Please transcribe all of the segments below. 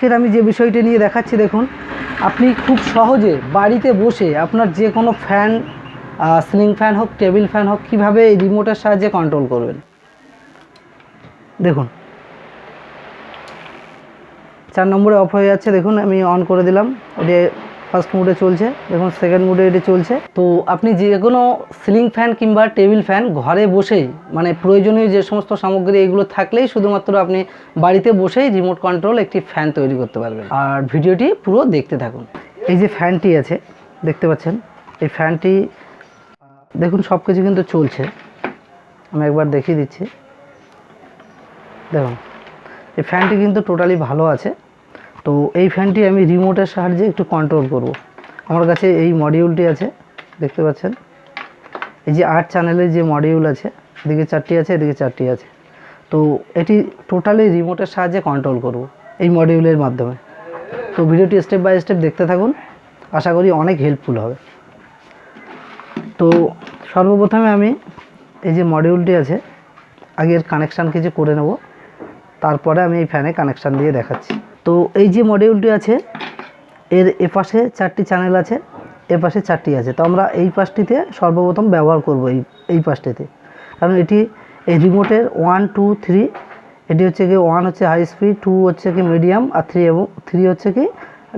ফের আমি যে বিষয়টি নিয়ে দেখাচ্ছি, দেখুন, আপনি খুব সহজে বাড়িতে বসে আপনার যে কোনো ফ্যান সিলিং ফ্যান হোক টেবিল ফ্যান হোক, কীভাবে এই রিমোটের সাহায্যে কন্ট্রোল করবেন? দেখুন, চার নম্বরে অফ হয়ে যাচ্ছে, দেখুন, আমি অন করে দিলাম। ওটি ফার্স্ট মুডে চলছে দেখুন সেকেন্ড মুডে এটি চলছে। তো আপনি যে কোনো সিলিং ফ্যান কিংবা টেবিল ফ্যান ঘরে বসেই মানে প্রয়োজনীয় যে সমস্ত সামগ্রী এগুলো থাকলেই শুধুমাত্র আপনি বাড়িতে বসেই রিমোট কন্ট্রোল একটি ফ্যান তৈরি করতে পারবেন। আর ভিডিওটি পুরো দেখতে থাকুন। এই যে ফ্যানটি আছে, দেখতে পাচ্ছেন? এই ফ্যানটি দেখুন সব কিছু কিন্তু চলছে। আমি একবার দেখিয়ে দিচ্ছি। দেখুন, এই ফ্যানটি কিন্তু টোটালি ভালো আছে। তো এই ফ্যানটি আমি রিমোটের সাহায্যে একটু কন্ট্রোল করব। আমার কাছে এই মডিউলটি আছে, দেখতে পাচ্ছেন? এই যে আট চ্যানেলের যে মডিউল আছে, এদিকে চারটি আছে, এদিকে চারটি আছে। তো এটি টোটালি রিমোটের সাহায্যে কন্ট্রোল করব এই মডিউলের মাধ্যমে। তো ভিডিওটি স্টেপ বাই স্টেপ দেখতে থাকুন, আশা করি অনেক হেল্পফুল হবে। তো সর্বপ্রথমে আমি এই যে মডিউলটি আছে, আগের কানেকশান কিছু করে নেব। তারপরে আমি এই ফ্যানে কানেকশান দিয়ে দেখাচ্ছি। তো এই যে মডিউলটি আছে, এর এপাশে চারটি চ্যানেল আছে, এপাশে চারটি আছে। তো আমরা এই পাশটিতে সর্বপ্রথম ব্যবহার করব এই এই পাশটিতে। কারণ এটি এই রিমোটের ওয়ান টু থ্রি এটি হচ্ছে কি ওয়ান হচ্ছে হাই স্পিড টু হচ্ছে কি মিডিয়াম আর থ্রি এবং থ্রি হচ্ছে কি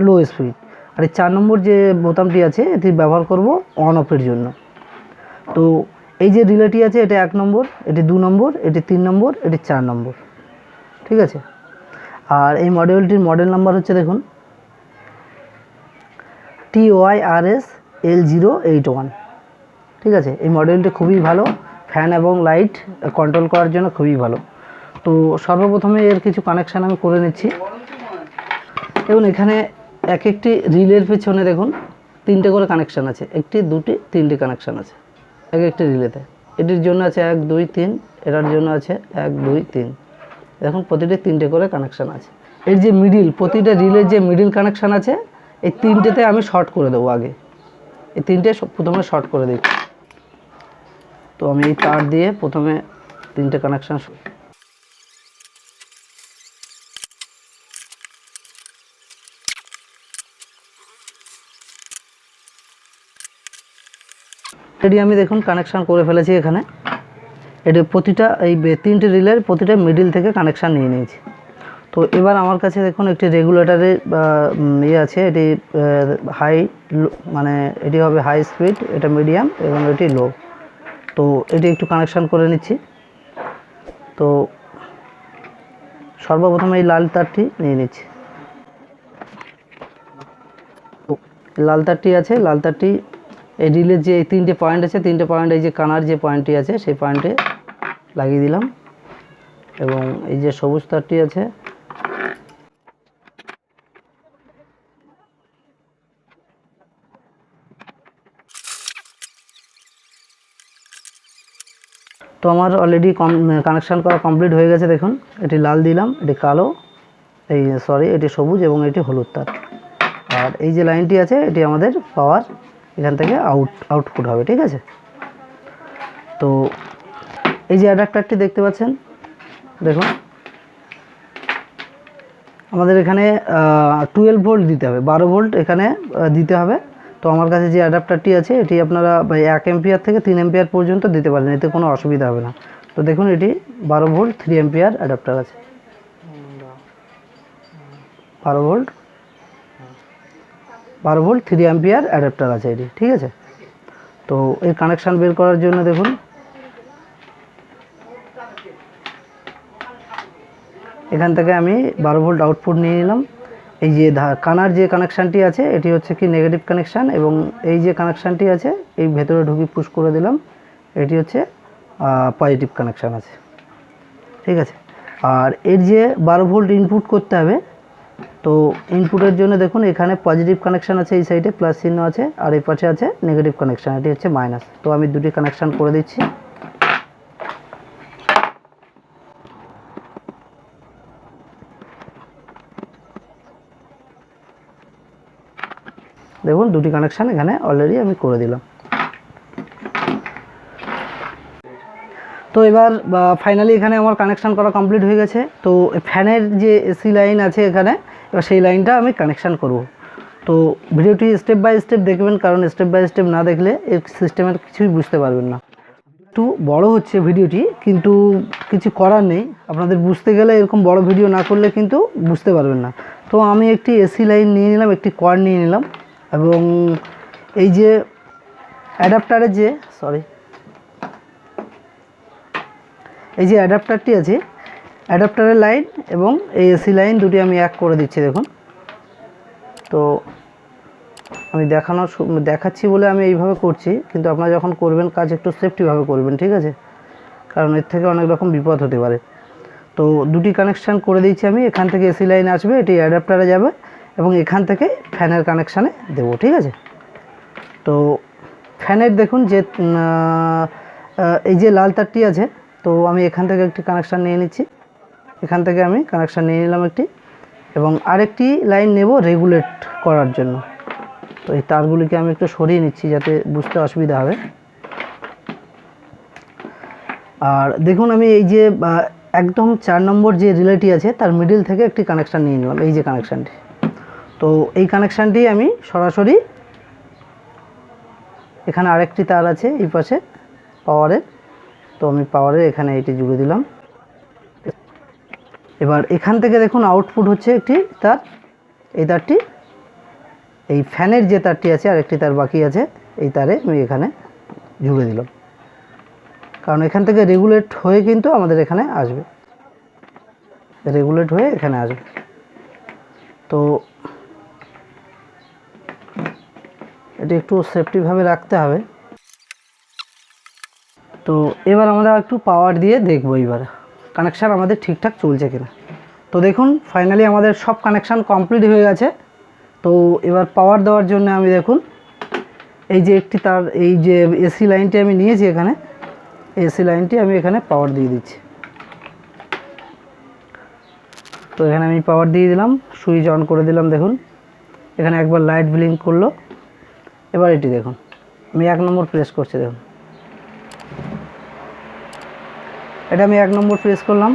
লো স্পিড আর এই চার নম্বর যে বোতামটি আছে, এটি ব্যবহার করব অন অফের জন্য। তো এই যে রিলেটি আছে, এটা এক নম্বর, এটি দু নম্বর, এটি তিন নম্বর, এটি চার নম্বর। ঠিক আছে? আর এই মডেলটির মডেল নাম্বার হচ্ছে দেখুন T Y R S L zero eight one ঠিক আছে? এই মডেলটি খুবই ভালো ফ্যান এবং লাইট কন্ট্রোল করার জন্য খুবই ভালো। তো সর্বপ্রথমে এর কিছু কানেকশান আমি করে নিচ্ছি। এবং এখানে এক একটি রিলের পেছনে দেখুন, তিনটে করে কানেকশান আছে। একটি, দুটি, তিনটি কানেকশান আছে। এক একটি রিলেতে। এটির জন্য আছে এক, দুই, তিন। এটার জন্য আছে এক, দুই, তিন। দেখুন প্রতিটা তিনটে করে কানেকশান আছে। এর যে মিডিল প্রতিটা রিলের যে মিডিল কানেকশান আছে, এই তিনটেতে আমি শর্ট করে দেবো আগে। এই তিনটে প্রথমে শর্ট করে দিচ্ছি তো আমি এই তার দিয়ে প্রথমে তিনটে কানেকশান এটি আমি দেখুন কানেকশান করে ফেলেছি এখানে। এটি প্রতিটা, এই তিনটে রিলের প্রতিটা মিডিল থেকে কানেকশান নিয়ে নিয়েছি। তো এবার আমার কাছে দেখুন, একটি রেগুলেটারের ইয়ে আছে, এটি হাই মানে এটি হবে হাই স্পিড এটা মিডিয়াম এবং এটি লো তো এটি একটু কানেকশান করে নিচ্ছি। তো সর্বপ্রথম এই লাল তারটি নিয়ে নিচ্ছি। লাল তারটি আছে, লাল তারটি এই রিলের যে তিনটে পয়েন্ট আছে, তিনটে পয়েন্ট এই যে কানার যে পয়েন্টটি আছে, সেই পয়েন্টে লাগিয়ে দিলাম। এবং এই যে সবুজ তারটি আছে, তো আমার অলরেডি কানেকশান করা কমপ্লিট হয়ে গেছে, দেখুন। এটি লাল দিলাম, এটি কালো, এই সরি এটি সবুজ এবং এটি হলুদ তার। আর এই যে লাইনটি আছে, এটি আমাদের পাওয়ার এখান থেকে আউট আউটপুট হবে, ঠিক আছে? তো এই যে অ্যাডাপ্টারটি দেখতে পাচ্ছেন, দেখুন। আমাদের এখানে টুয়েলভ ভোল্ট দিতে হবে, বারো ভোল্ট এখানে দিতে হবে। তো আমার কাছে যে অ্যাডাপ্টারটি আছে, এটি আপনারা এক এম্পিয়ার থেকে তিন এম্পিয়ার পর্যন্ত দিতে পারেন, এতে কোনো অসুবিধা হবে না। তো দেখুন, এটি বারো ভোল্ট থ্রি এম্পিয়ার অ্যাডাপ্টার আছে। বারো ভোল্ট বারো ভোল্ট থ্রি অ্যাম্পিয়ার অ্যাডাপ্টার আছে এটি, ঠিক আছে? তো এর কানেকশান বের করার জন্য দেখুন। এখান থেকে আমি বারো ভোল্ট আউটপুট নিয়ে নিলাম। এই যে কানার যে কানেকশানটি আছে, এটি হচ্ছে কি নেগেটিভ কানেকশান এবং এই যে কানেকশানটি আছে, এই ভেতরে ঢুকি পুশ করে দিলাম। এটি হচ্ছে পজিটিভ কানেকশান আছে। ঠিক আছে? আর এর যে বারো ভোল্ট ইনপুট করতে হবে তো ইনপুটের জন্য দেখুন, এখানে পজিটিভ কানেকশান আছে এই সাইডে প্লাস চিহ্ন আছে, আর এই পাশে আছে নেগেটিভ কানেকশান এটি হচ্ছে মাইনাস তো আমি দুটি কানেকশান করে দিচ্ছি। দেখুন, দুটি কানেকশান এখানে অলরেডি আমি করে দিলাম। তো এবার ফাইনালি এখানে আমার কানেকশান করা কমপ্লিট হয়ে গেছে। তো ফ্যানের যে এসি লাইন আছে এখানে এবার সেই লাইনটা আমি কানেকশান করব। তো ভিডিওটি স্টেপ বাই স্টেপ দেখবেন, কারণ স্টেপ বাই স্টেপ না দেখলে এর সিস্টেমের কিছুই বুঝতে পারবেন না। একটু বড় হচ্ছে ভিডিওটি, কিন্তু কিছু করার নেই। আপনাদের বুঝতে গেলে এরকম বড় ভিডিও না করলে কিন্তু বুঝতে পারবেন না। তো আমি একটি এসি লাইন নিয়ে নিলাম, একটি কর্ড নিয়ে নিলাম, এবং এই যে অ্যাডাপ্টারের যে সরি এই যে অ্যাডাপ্টারটি আছে অ্যাডাপ্টারের লাইন এবং এই এসি লাইন দুটি আমি এক করে দিচ্ছি, দেখুন। তো আমি দেখানোর সু- দেখাচ্ছি বলে আমি এইভাবে করছি, কিন্তু আপনারা যখন করবেন কাজ একটু সেফটিভাবে করবেন, ঠিক আছে? কারণ এর থেকে অনেক রকম বিপদ হতে পারে। তো দুটি কানেকশান করে দিয়েছি আমি, এখান থেকে এসি লাইন আসবে, এটি অ্যাডাপ্টারে যাবে এবং এখান থেকে ফ্যানের কানেকশানে দেবো, ঠিক আছে? তো ফ্যানের দেখুন যে এই যে লাল তারটি আছে, তো আমি এখান থেকে একটি কানেকশান নিয়ে নিচ্ছি। এখান থেকে আমি কানেকশান নিয়ে নিলাম একটি এবং আরেকটি লাইন নেব রেগুলেট করার জন্য। তো এই তারগুলিকে আমি একটু সরিয়ে নিচ্ছি যাতে বুঝতে অসুবিধা হবে। আর দেখুন আমি এই যে একদম চার নম্বর যে রিলেটি আছে, তার মিডিল থেকে একটি কানেকশান নিয়ে নিলাম, এই যে কানেকশানটি তো এই কানেকশানটি আমি সরাসরি এখানে আরেকটি তার আছে এই পাশে পাওয়ারের তো আমি পাওয়ারের এখানে এটি জুড়ে দিলাম। এবার এখান থেকে দেখুন আউটপুট হচ্ছে একটি তার, এই তারটি, এই ফ্যানের যে তারটি আছে আর একটি তার বাকি আছে, এই তারে আমি এখানে জুড়ে দিলাম। কারণ এখান থেকে রেগুলেট হয়ে কিন্তু আমাদের এখানে আসবে। রেগুলেট হয়ে এখানে আসবে। তো এটি একটু সেফটিভাবে রাখতে হবে। তো এবার আমরা একটু পাওয়ার দিয়ে দেখব এবার কানেকশান আমাদের ঠিকঠাক চলছে কিনা। তো দেখুন ফাইনালি আমাদের সব কানেকশান কমপ্লিট হয়ে গেছে। তো এবার পাওয়ার দেওয়ার জন্য আমি দেখুন, এই যে একটি তার, এই যে এসি লাইনটি আমি নিয়েছি এখানে এসি লাইনটি আমি এখানে পাওয়ার দিয়ে দিচ্ছি। তো এখানে আমি পাওয়ার দিয়ে দিলাম সুইচ অন করে দিলাম, দেখুন। এখানে একবার লাইট ব্লিঙ্ক করল। এবার এটি দেখুন, আমি এক নম্বর প্রেস করছি, দেখুন। এটা আমি এক নম্বর প্রেস করলাম।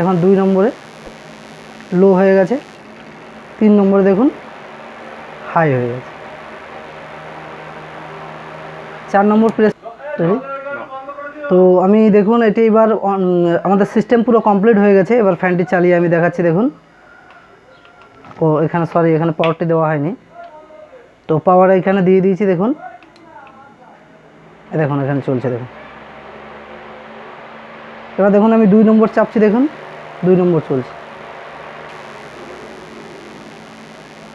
এখন দুই নম্বরে লো হয়ে গেছে। তিন নম্বরে দেখুন হাই হয়ে গেছে। চার নম্বর প্রেস তো আমি দেখুন, এটি এবার আমাদের সিস্টেম পুরো কমপ্লিট হয়ে গেছে। এবার ফ্যানটি চালিয়ে আমি দেখাচ্ছি, দেখুন। ও, এখানে সরি এখানে পাওয়ারটি দেওয়া হয়নি। তো পাওয়ার এখানে দিয়ে দিয়েছি, দেখুন। দেখুন, এখানে চলছে, দেখুন। এবার দেখুন আমি দুই নম্বর চাপছি, দেখুন। দুই নম্বর চলছে।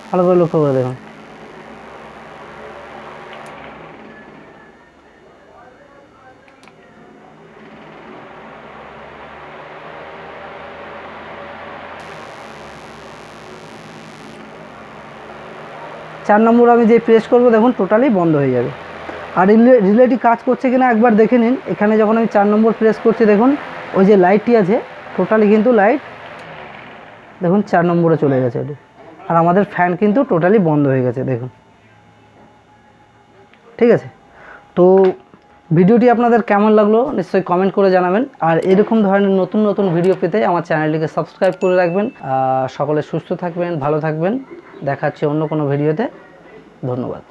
ভালো করে লক্ষ্য করে দেখুন। চার নম্বর আমি যে প্রেস করব, দেখুন টোটালি বন্ধ হয়ে যাবে। আর রিলে রিলেটি কাজ করছে কিনা একবার দেখে নিন। এখানে যখন আমি চার নম্বর প্রেস করছি, দেখুন, ওই যে লাইটটি আছে টোটালি কিন্তু লাইট দেখুন, চার নম্বরে চলে গেছে ওটি আর আমাদের ফ্যান কিন্তু টোটালি বন্ধ হয়ে গেছে, দেখুন। ঠিক আছে? তো ভিডিওটি আপনাদের কেমন লাগল, নিশ্চয়ই কমেন্ট করে জানাবেন। আর এরকম ধরনের নতুন নতুন ভিডিও পেতে আমার চ্যানেলটিকে সাবস্ক্রাইব করে রাখবেন। সকলে সুস্থ থাকবেন, ভালো থাকবেন। দেখা হচ্ছে অন্য কোনো ভিডিওতে ধন্যবাদ।